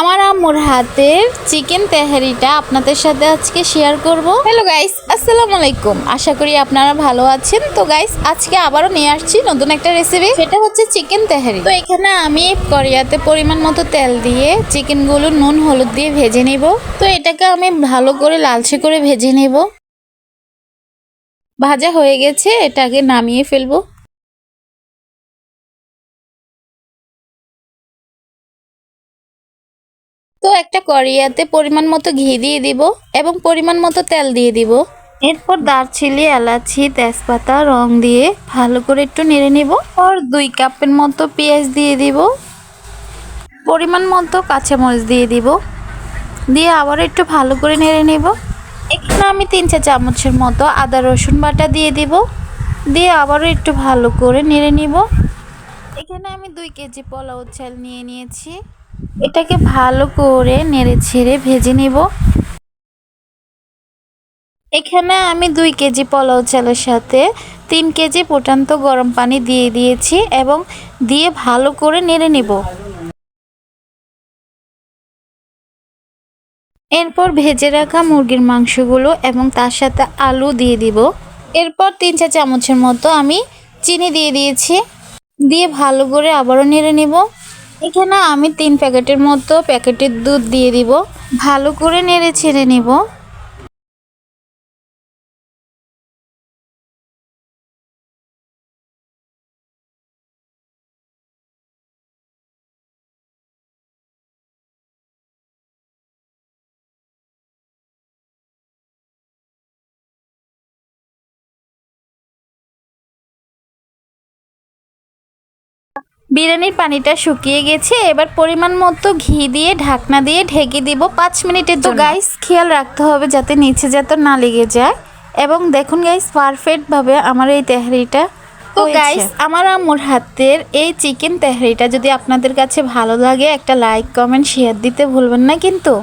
আমার আম্মুর হাতের চিকেন তেহারিটা আপনাদের সাথে আজকে শেয়ার করব। হ্যালো গাইস আসসালামু আলাইকুম। আশা করি আপনারা ভালো আছেন। তো গাইস আজকে আবারও নিয়ে আসছি নতুন একটা রেসিপি সেটা হচ্ছে চিকেন তেহারি। তো এখানে আমি কড়িয়াতে পরিমাণ মতো তেল দিয়ে চিকেনগুলো নুন, হলুদ দিয়ে ভেজে নেব। তো এটাকে আমি ভালো করে লালচে করে ভেজে নেব। ভাজা হয়ে গেছে, এটাকে নামিয়ে ফেলব। একটা কড়িয়াতে পরিমাণ মতো ঘি দিয়ে দিব এবং পরিমাণ মতো তেল দিয়ে দিব। এরপর দারচিনি, এলাচি, তেজপাতা, রং দিয়ে ভালো করে একটু নেড়ে নিব আর দুই কাপের মতো পেঁয়াজ দিয়ে দিব। পরিমাণ মতো কাঁচামরিচ দিয়ে দিব। দিয়ে আবার একটু ভালো করে নেড়ে নেব। এখানে আমি তিন চা চামচের মতো আদা, রসুন বাটা দিয়ে দিব। দিয়ে আবারও একটু ভালো করে নেড়ে নিব। এখানে আমি দুই কেজি পোলাও চাল নিয়ে নিয়েছি। এটাকে ভালো করে নেড়ে ছেড়ে ভেজে নিব। এখানে আমি দুই কেজি পোলাও চালের সাথে তিন কেজি ফুটান্ত গরম পানি দিয়ে দিয়েছি এবং দিয়ে ভালো করে নেড়ে নিব। এরপর ভেজে রাখা মুরগির মাংসগুলো এবং তার সাথে আলু দিয়ে দিব। এরপর তিন চা চামচের মতো আমি চিনি দিয়ে দিয়েছি। দিয়ে ভালো করে আবারও নেড়ে নিব। এখানে আমি তিন প্যাকেটের মতো প্যাকেটের দুধ দিয়ে দিব। ভালো করে নেড়ে ছেড়ে নিব। বিরিয়ানির পানিটা শুকিয়ে গেছে এবার পরিমাণ মতো ঘি দিয়ে ঢাকনা দিয়ে ঢেকে দিব পাঁচ মিনিটের তো গাইস খেয়াল রাখতে হবে যাতে নিচে যাতে না লেগে যায়। এবং দেখুন গাইস পারফেক্ট ভাবে আমার এই তেহারিটা তো গাইস আমার আম্মুর হাতের এই চিকেন তেহারিটা যদি আপনাদের কাছে ভালো লাগে একটা লাইক কমেন্ট শেয়ার দিতে ভুলবেন না কিন্তু।